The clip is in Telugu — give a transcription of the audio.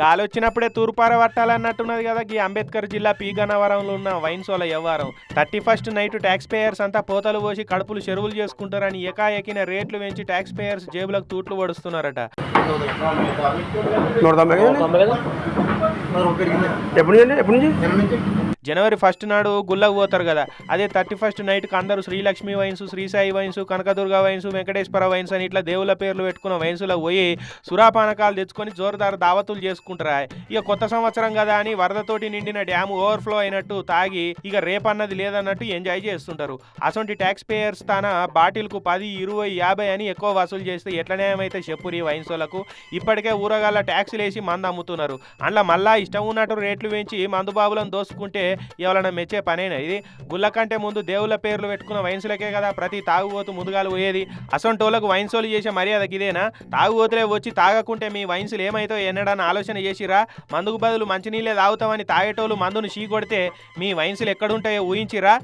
గాలి వచ్చినప్పుడే తూర్పార పట్టాలన్నట్టున్నది కదా ఈ అంబేద్కర్ జిల్లా పీ గన్నవరంలో ఉన్న వైన్సోల వ్యవహారం thirty first night tax payers అంతా పోతలు పోసి కడుపులు చెరువులు చేసుకుంటారని ఏకాఏకిన రేట్లు పెంచి ట్యాక్స్ పేయర్స్ జేబులకు తూట్లు పడుస్తున్నారట. అండి? ఎప్పటి నుంచి? జనవరి ఫస్ట్ నాడు గుళ్ళకు పోతారు కదా. అదే థర్టీ ఫస్ట్ నైట్కి అందరూ Srilakshmi wines Srisai wines Kanakadurga wines Venkateswara wines అని ఇట్లా దేవుళ్ళ పేర్లు పెట్టుకున్న వైన్స్లో పోయి సురాపానకాలు తెచ్చుకొని జోరుదారు దావతులు చేసుకుంటారా. ఇక కొత్త సంవత్సరం కదా అని వరదతోటి నిండిన డ్యామ్ ఓవర్ఫ్లో అయినట్టు తాగి ఇక రేపన్నది లేదన్నట్టు ఎంజాయ్ చేస్తుంటారు. అసొంటి ట్యాక్స్ పేయర్స్ తన బాటిల్కు పది ఇరవై యాభై అని ఎక్కువ వసూలు చేస్తే ఎట్ల న్యాయమైతే చెప్పురి వైన్సులకు. ఇప్పటికే ఊరగాల ట్యాక్సీలు వేసి మందు అమ్ముతున్నారు. అందులో మళ్ళా ఇష్టం ఉన్నట్టు రేట్లు పెంచి మందుబాబులను దోసుకుంటే ఎవరైనా మెచ్చే పనేనా ఇది? గుళ్ళ కంటే ముందు దేవుళ్ళ పేర్లు పెట్టుకున్న వైన్సులకే కదా ప్రతి తాగుబోతు ముందుగాలు పోయేది. అసొంటోళ్ళకు వైన్సోలు చేసే మర్యాదకి ఇదేనా? తాగుబోతులే వచ్చి తాగకుంటే మీ వైన్సులు ఏమైతో ఎన్నడన్న ఆలోచన చేసిరా మందుకు బదులు మంచినీళ్ళే తాగుతామని తాగేటోళ్ళు మందును చీ కొడితే మీ వైన్సులు ఎక్కడుంటాయో ఊహించిరా